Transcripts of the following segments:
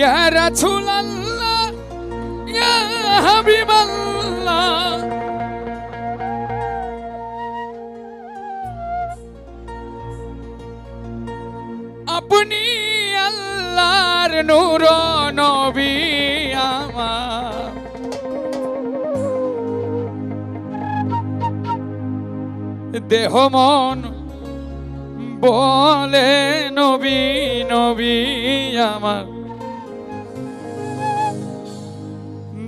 ইয়া রাসূলুল্লাহ ইয়া হাবিবাল্লাহ আপনি আল্লাহর নূর নবী আমার। দেহ মন বলে নবী নবী আমার।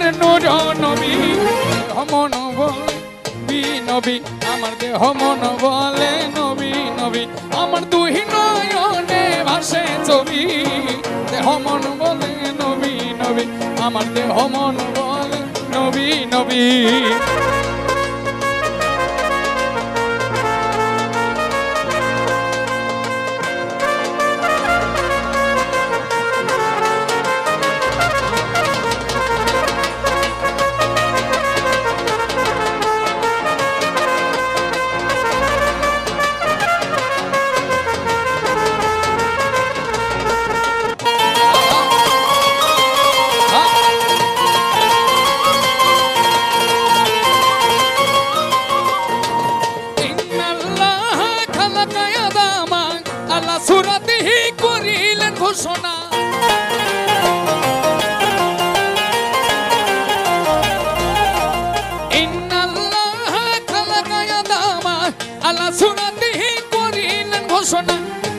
আল্লাহর নূর নবী মন বলে বি নবী। আমার দে মন বলে নবী নবী। আমার দুই নয়নে ভাসে ছবি দে মন বলে নবী নবী। আমার দে মন বলে নবী নবী। ঘোষণা। আলা সুরাতিহি করিলেন ঘোষণা।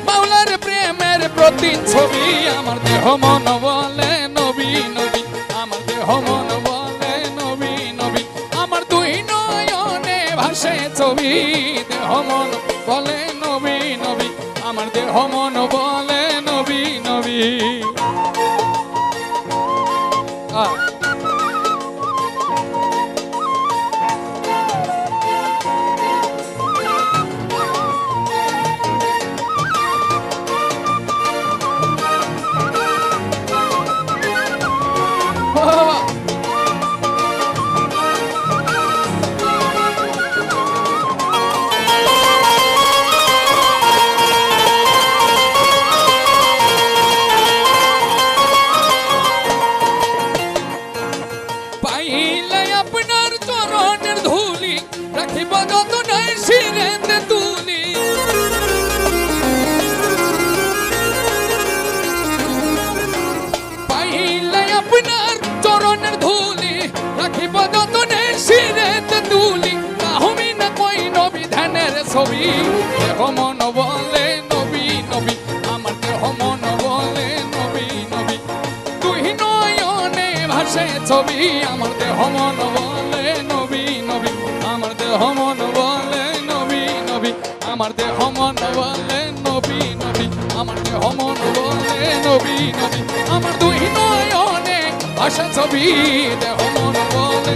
মাওলার প্রেমের প্রতিচ্ছবি আমার দেহ মন বলে নবী নবী। আমার দেহ মন বলে নবী নবী। আমার দুই নয়নে ভাসে ছবি, দেহ মন বলে নবী নবী। আমার দেহ মন বলে নবী ছবি দেহ মন বলে নবী নবী, আমার দেহ মন বলে নবী নবী। তুই নয়নে ভাসে ছবি, আমার দেহ মন বলে নবী নবী। আমার দেহ মন বলে নবী নবী। আমার দেহ মন বলে নবী নবী। আমার দেহ মন বলে নবী নবী। আমার দুই নয়নে ভাসে ছবি, দেহ মন বলে